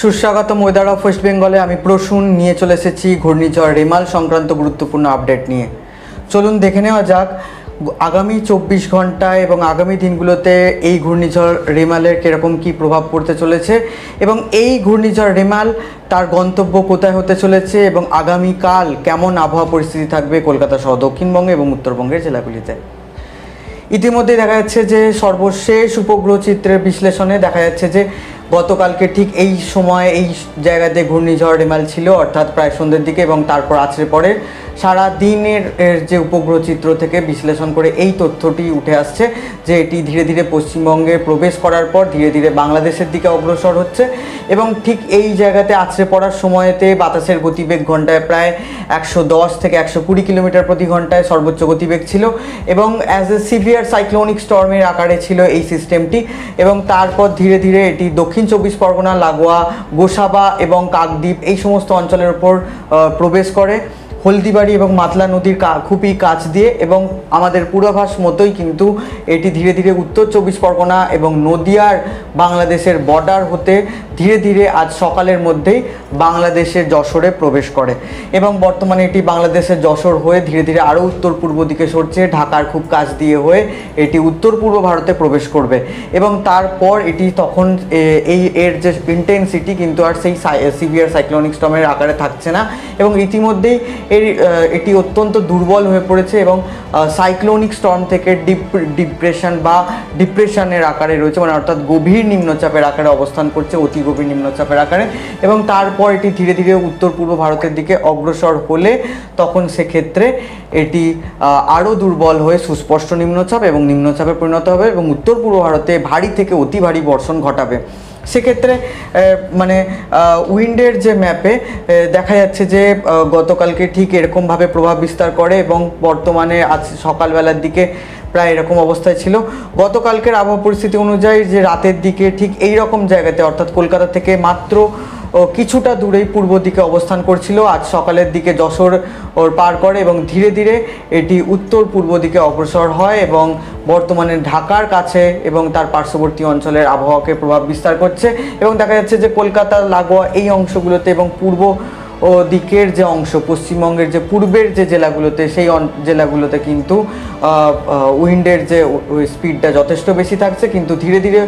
সুস্বাগতম weather of West বেঙ্গলে আমি প্রসূন। নিয়ে চলে এসেছি ঘূর্ণিঝড় রেমাল সংক্রান্ত গুরুত্বপূর্ণ আপডেট নিয়ে। চলুন দেখে নেওয়া যাক, আগামী চব্বিশ ঘন্টায় এবং আগামী দিনগুলোতে এই ঘূর্ণিঝড় রেমালের কীরকম কী প্রভাব পড়তে চলেছে এবং এই ঘূর্ণিঝড় রেমাল তার গন্তব্য কোথায় হতে চলেছে এবং আগামীকাল কেমন আবহাওয়া পরিস্থিতি থাকবে কলকাতা সহ দক্ষিণবঙ্গে এবং উত্তরবঙ্গের জেলাগুলিতে। ইতিমধ্যে দেখা যাচ্ছে যে সর্বশেষ উপগ্রহ চিত্রের বিশ্লেষণে দেখা যাচ্ছে যে গতকালকে ঠিক এই সময় এই জায়গাতে ঘূর্ণিঝড় রেমাল ছিল, অর্থাৎ প্রায় সন্ধ্যের দিকে এবং তারপর আছড়ে পড়ে। সারা দিনের এর যে উপগ্রহ চিত্র থেকে বিশ্লেষণ করে এই তথ্যটি উঠে আসছে যে এটি ধীরে ধীরে পশ্চিমবঙ্গে প্রবেশ করার পর ধীরে ধীরে বাংলাদেশের দিকে অগ্রসর হচ্ছে এবং ঠিক এই জায়গাতে আছড়ে পড়ার সময়তে বাতাসের গতিবেগ ঘন্টায় প্রায় একশো দশ থেকে একশো কুড়ি কিলোমিটার প্রতি ঘন্টায় সর্বোচ্চ গতিবেগ ছিল এবং অ্যাজ এ সিভিয়ার সাইক্লোনিক স্টর্মের আকারে ছিল এই সিস্টেমটি এবং তারপর ধীরে ধীরে এটি দক্ষিণ চব্বিশ পরগনা লাগোয়া গোসাবা এবং কাকদ্বীপ এই সমস্ত অঞ্চলের ওপর প্রবেশ করে। হলদিবাড়ি এবং মাতলা নদীর খুবই কাছ দিয়ে এবং আমাদের পূর্বাভাস মতোই কিন্তু এটি ধীরে ধীরে উত্তর চব্বিশ পরগনা এবং নদিয়ার বাংলাদেশের বর্ডার হতে ধীরে ধীরে আজ সকালের মধ্যেই বাংলাদেশের যশোরে প্রবেশ করে। এবং বর্তমানে এটি বাংলাদেশের যশোর হয়ে ধীরে ধীরে আরও উত্তর পূর্ব দিকে সরছে, ঢাকার খুব কাছ দিয়ে হয়ে এটি উত্তর পূর্ব ভারতে প্রবেশ করবে। এবং তারপর এটি তখন এই এর যে ইন্টেন্সিটি কিন্তু আর সেই সিভিয়ার সাইক্লোনিক স্টর্মের আকারে থাকছে না। এবং ইতিমধ্যেই এর এটি অত্যন্ত দুর্বল হয়ে পড়েছে এবং সাইক্লোনিক স্টর্ম থেকে ডিপ ডিপ্রেশন বা ডিপ্রেশনের আকারে রয়েছে মানে অর্থাৎ গভীর নিম্নচাপের আকারে অবস্থান করছে, অতি গভীর নিম্নচাপের আকারে। এবং তারপর এটি ধীরে ধীরে উত্তর পূর্ব ভারতের দিকে অগ্রসর হলে তখন সেক্ষেত্রে এটি আরও দুর্বল হয়ে সুস্পষ্ট নিম্নচাপ এবং নিম্নচাপে পরিণত হবে এবং উত্তর পূর্ব ভারতে ভারী থেকে অতি ভারী বর্ষণ ঘটাবে। সেক্ষেত্রে মানে উইন্ডের যে ম্যাপে দেখা যাচ্ছে যে গতকালকে ঠিক এরকমভাবে প্রভাব বিস্তার করে এবং বর্তমানে আজ সকালবেলার দিকে প্রায় এরকম অবস্থায় ছিল। গতকালকের আবহাওয়া পরিস্থিতি অনুযায়ী যে রাতের দিকে ঠিক এই রকম জায়গাতে, অর্থাৎ কলকাতা থেকে মাত্র ও কিছুটা দূরেই পূর্ব দিকে অবস্থান করছিল। আজ সকালের দিকে যশোর ওর পার করে এবং ধীরে ধীরে এটি উত্তর পূর্ব দিকে অগ্রসর হয় এবং বর্তমানে ঢাকার কাছে এবং তার পার্শ্ববর্তী অঞ্চলের আবহাওয়াকে প্রভাব বিস্তার করছে এবং দেখা যাচ্ছে যে কলকাতা, লাগোয়া এই অংশগুলোতে এবং পূর্ব ও দিকের যে অংশ, পশ্চিমবঙ্গের যে পূর্বের যে জেলাগুলোতে, সেই জেলাগুলোতে কিন্তু উইন্ডের যে স্পিডটা যথেষ্ট বেশি থাকছে, কিন্তু ধীরে ধীরে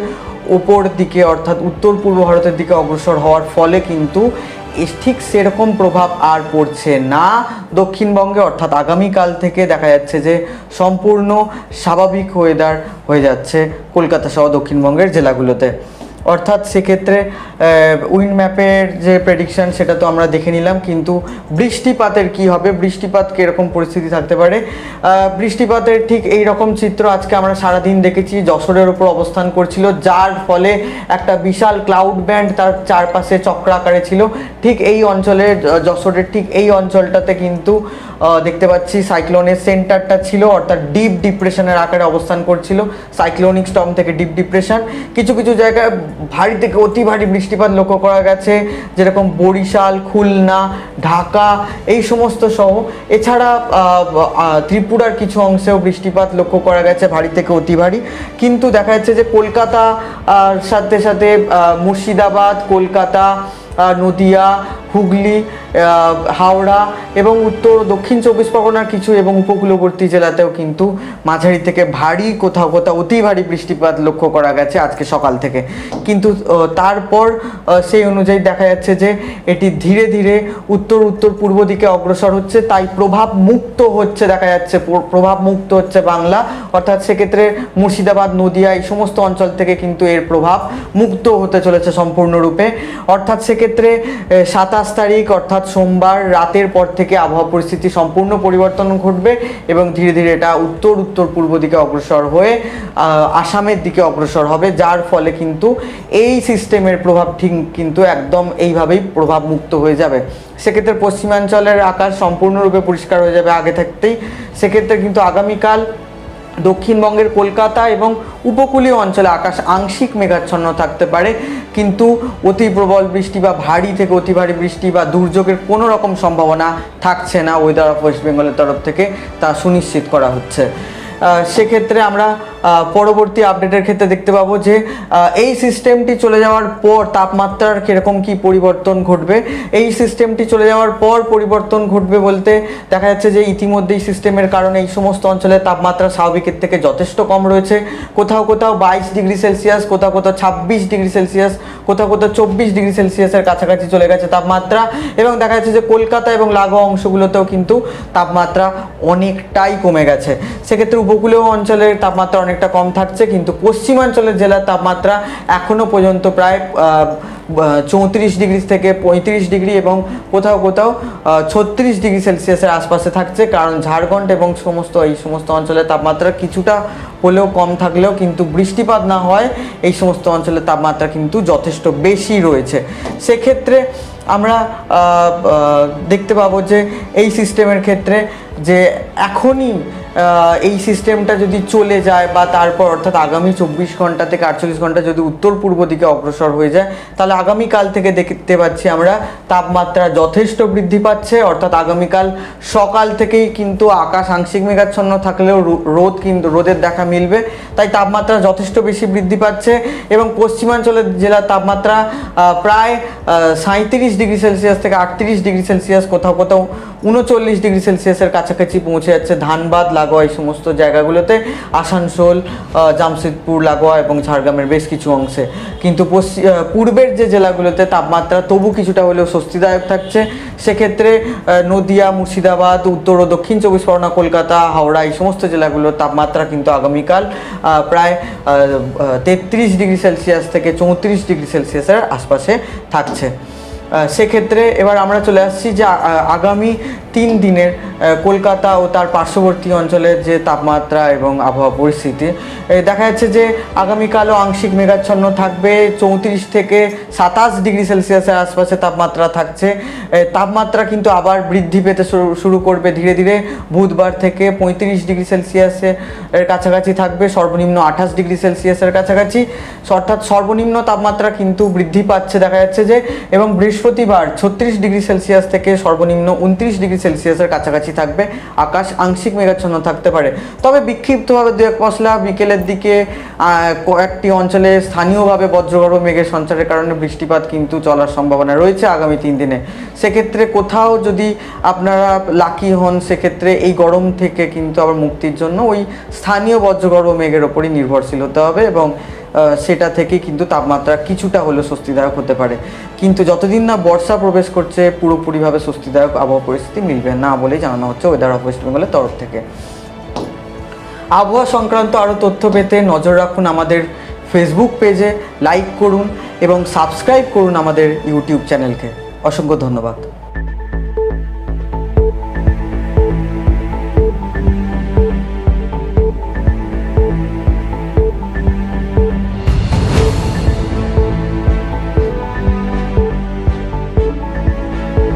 ওপর দিকে অর্থাৎ উত্তর পূর্ব ভারতের দিকে অগ্রসর হওয়ার ফলে কিন্তু ঠিক সেরকম প্রভাব আর পড়ছে না দক্ষিণবঙ্গে। অর্থাৎ আগামীকাল থেকে দেখা যাচ্ছে যে সম্পূর্ণ স্বাভাবিক ওয়েদার হয়ে যাচ্ছে কলকাতা সহ দক্ষিণবঙ্গের জেলাগুলোতে। অর্থাৎ সেক্ষেত্রে উইন্ড ম্যাপের যে প্রেডিকশন সেটা তো আমরা দেখে নিলাম কিন্তু বৃষ্টিপাতের কি হবে বৃষ্টিপাত কীরকম পরিস্থিতি থাকতে পারে? বৃষ্টিপাতের ঠিক এই রকম চিত্র আজকে আমরা সারাদিন দেখেছি যশোরের ওপর অবস্থান করছিল যার ফলে একটা বিশাল ক্লাউড ব্যান্ড তার চারপাশে চক্র আকারে ছিল। ঠিক এই অঞ্চলের আহ, যশোরের ঠিক এই অঞ্চলটাতে কিন্তু দেখতে পাচ্ছি সাইক্লোনের সেন্টারটা ছিল অর্থাৎ ডিপ ডিপ্রেশনের আকারে অবস্থান করছিল সাইক্লোনিক স্টর্ম থেকে ডিপ ডিপ্রেশন কিছু কিছু জায়গায় ভারী থেকে অতি ভারী বৃষ্টিপাত লক্ষ্য করা গেছে, যেরকম বরিশাল, খুলনা, ঢাকা, এই সমস্ত সহ। এছাড়া ত্রিপুরার কিছু অংশেও বৃষ্টিপাত লক্ষ্য করা গেছে, ভারী থেকে অতি ভারী। কিন্তু দেখা যাচ্ছে যে কলকাতা সাথে সাথে মুর্শিদাবাদ, কলকাতা নদিয়া হুগলি হাওড়া এবং উত্তর দক্ষিণ চব্বিশ পরগনার কিছু এবং উপকূলবর্তী জেলাতেও কিন্তু মাঝারি থেকে ভারী কোথাও কোথাও অতি ভারী বৃষ্টিপাত লক্ষ্য করা গেছে আজকে সকাল থেকে। কিন্তু তারপর সেই অনুযায়ী দেখা যাচ্ছে যে এটি ধীরে ধীরে উত্তর উত্তর পূর্ব দিকে অগ্রসর হচ্ছে, তাই প্রভাব মুক্ত হচ্ছে দেখা যাচ্ছে প্রভাব মুক্ত হচ্ছে বাংলা। অর্থাৎ সেক্ষেত্রে মুর্শিদাবাদ, নদিয়া এই সমস্ত অঞ্চল থেকে কিন্তু এর প্রভাব মুক্ত হতে চলেছে সম্পূর্ণরূপে। অর্থাৎ সেক্ষেত্রে সাতাশ তারিখ, অর্থাৎ সোমবার রাতের পর থেকে আবহাওয়া পরিস্থিতি সম্পূর্ণ পরিবর্তন ঘটবে এবং ধীরে ধীরে এটা উত্তর উত্তর পূর্ব দিকে অগ্রসর হয়ে আসামের দিকে অগ্রসর হবে, যার ফলে কিন্তু এই সিস্টেমের প্রভাব ঠিক কিন্তু একদম এইভাবেই প্রভাব মুক্ত হয়ে যাবে। সেক্ষেত্রে পশ্চিমাঞ্চলের আকাশ সম্পূর্ণরূপে পরিষ্কার হয়ে যাবে আগে থাকতেই। সেক্ষেত্রে কিন্তু আগামীকাল দক্ষিণবঙ্গের কলকাতা এবং উপকূলীয় অঞ্চলে আকাশ আংশিক মেঘাচ্ছন্ন থাকতে পারে, কিন্তু অতি প্রবল বৃষ্টি বা ভারী থেকে অতি ভারী বৃষ্টি বা দুর্যোগের কোনো রকম সম্ভাবনা থাকছে না ওয়েদার অফ ওয়েস্ট বেঙ্গলের তরফ থেকে, তা সুনিশ্চিত করা হচ্ছে। সেক্ষেত্রে আমরা পরবর্তী আপডেটের ক্ষেত্রে দেখতে পাবো যে এই সিস্টেমটি চলে যাওয়ার পর তাপমাত্রার কীরকম কি পরিবর্তন ঘটবে? এই সিস্টেমটি চলে যাওয়ার পর পরিবর্তন ঘটবে বলতে দেখা যাচ্ছে যে ইতিমধ্যেই সিস্টেমের কারণে এই সমস্ত অঞ্চলে তাপমাত্রা স্বাভাবিকের থেকে যথেষ্ট কম রয়েছে। কোথাও কোথাও বাইশ ডিগ্রি সেলসিয়াস, কোথাও কোথাও ছাব্বিশ ডিগ্রি সেলসিয়াস, কোথাও কোথাও চব্বিশ ডিগ্রি সেলসিয়াসের কাছাকাছি চলে গেছে তাপমাত্রা। এবং দেখা যাচ্ছে যে কলকাতা এবং লাগোয়া অংশগুলোতেও কিন্তু তাপমাত্রা অনেকটাই কমে গেছে। সেক্ষেত্রে উপকূলীয় অঞ্চলের তাপমাত্রা অনেকটা কম থাকছে, কিন্তু পশ্চিমাঞ্চলের জেলার তাপমাত্রা এখনও পর্যন্ত প্রায় চৌত্রিশ ডিগ্রি থেকে পঁয়ত্রিশ ডিগ্রি এবং কোথাও কোথাও ছত্রিশ ডিগ্রি সেলসিয়াসের আশপাশে থাকছে। কারণ ঝাড়খণ্ড এবং সমস্ত, এই সমস্ত অঞ্চলের তাপমাত্রা কিছুটা হলেও কম থাকলেও কিন্তু বৃষ্টিপাত না হয়, এই সমস্ত অঞ্চলের তাপমাত্রা কিন্তু যথেষ্ট বেশি রয়েছে। সেক্ষেত্রে আমরা দেখতে পাবো যে এই সিস্টেমের ক্ষেত্রে যে এখনই এই সিস্টেমটা যদি চলে যায় বা তারপর অর্থাৎ আগামী চব্বিশ ঘণ্টা থেকে আটচল্লিশ ঘণ্টা যদি উত্তর পূর্ব দিকে অগ্রসর হয়ে যায়, তাহলে আগামীকাল থেকে দেখতে পাচ্ছি আমরা তাপমাত্রা যথেষ্ট বৃদ্ধি পাচ্ছে। অর্থাৎ আগামীকাল সকাল থেকেই কিন্তু আকাশ আংশিক মেঘাচ্ছন্ন থাকলেও রোদ কিন্তু রোদের দেখা মিলবে। তাই তাপমাত্রা যথেষ্ট বেশি বৃদ্ধি পাচ্ছে এবং পশ্চিমাঞ্চলের জেলার তাপমাত্রা প্রায় সাঁত্রিশ ডিগ্রি সেলসিয়াস থেকে আটত্রিশ ডিগ্রি সেলসিয়াস, কোথাও কোথাও উনচল্লিশ ডিগ্রি সেলসিয়াসের কাছাকাছি পৌঁছে যাচ্ছে ধানবাদ, লাগোয়া, এই সমস্ত জায়গাগুলোতে, আসানসোল জামশেদপুর, লাগোয়া এবং ঝাড়গ্রামের বেশ কিছু অংশে। কিন্তু পূর্বের যে জেলাগুলোতে তাপমাত্রা তবু কিছুটা হলেও স্বস্তিদায়ক থাকছে, সেক্ষেত্রে নদিয়া, মুর্শিদাবাদ, উত্তর ও দক্ষিণ চব্বিশ পরগনা, কলকাতা, হাওড়া, এই সমস্ত জেলাগুলোর তাপমাত্রা কিন্তু আগামীকাল প্রায় তেত্রিশ ডিগ্রি সেলসিয়াস থেকে চৌত্রিশ ডিগ্রি সেলসিয়াসের আশপাশে থাকছে। সেক্ষেত্রে এবার আমরা চলে আসছি যে আগামী তিন দিনের কলকাতা ও তার পার্শ্ববর্তী অঞ্চলের যে তাপমাত্রা এবং আবহাওয়া পরিস্থিতি দেখা যাচ্ছে যে আগামীকালও আংশিক মেঘাচ্ছন্ন থাকবে। চৌত্রিশ থেকে সাতাশ ডিগ্রি সেলসিয়াসের আশপাশে তাপমাত্রা থাকছে। তাপমাত্রা কিন্তু আবার বৃদ্ধি পেতে শুরু করবে ধীরে ধীরে। বুধবার থেকে পঁয়ত্রিশ ডিগ্রি সেলসিয়াসের কাছাকাছি থাকবে। সর্বনিম্ন আঠাশ ডিগ্রি সেলসিয়াসের কাছাকাছি। অর্থাৎ সর্বনিম্ন তাপমাত্রা কিন্তু বৃদ্ধি পাচ্ছে, দেখা যাচ্ছে যে, এবং বৃহস্পতিবার ছত্রিশ ডিগ্রি সেলসিয়াস থেকে সর্বনিম্ন উনত্রিশ ডিগ্রি সেলসিয়াসের কাছাকাছি থাকবে। আকাশ আংশিক মেঘাচ্ছন্ন থাকতে পারে। তবে বিক্ষিপ্তভাবে দু এক পশলা বিকেলের দিকে কয়েকটি অঞ্চলে স্থানীয়ভাবে বজ্রগর্ভ মেঘের সঞ্চারের কারণে বৃষ্টিপাত কিন্তু চলার সম্ভাবনা রয়েছে আগামী তিন দিনে। সেক্ষেত্রে কোথাও যদি আপনারা লাকি হন, সেক্ষেত্রে এই গরম থেকে কিন্তু আবার মুক্তির জন্য ওই স্থানীয় বজ্রগর্ভ মেঘের ওপরই নির্ভরশীল হতে হবে এবং সেটা থেকে কিন্তু তাপমাত্রা কিছুটা হলেও স্বস্তিদায়ক হতে পারে। কিন্তু যতদিন না বর্ষা প্রবেশ করছে, পুরোপুরিভাবে স্বস্তিদায়ক আবহাওয়া পরিস্থিতি মিলবে না বলেই জানানো হচ্ছে ওয়েদার অফ ওয়েস্ট বেঙ্গলের তরফ থেকে। আবহাওয়া সংক্রান্ত আরও তথ্য পেতে নজর রাখুন আমাদের ফেসবুক পেজে লাইক করুন এবং সাবস্ক্রাইব করুন আমাদের ইউটিউব চ্যানেলকে অসংখ্য ধন্যবাদ।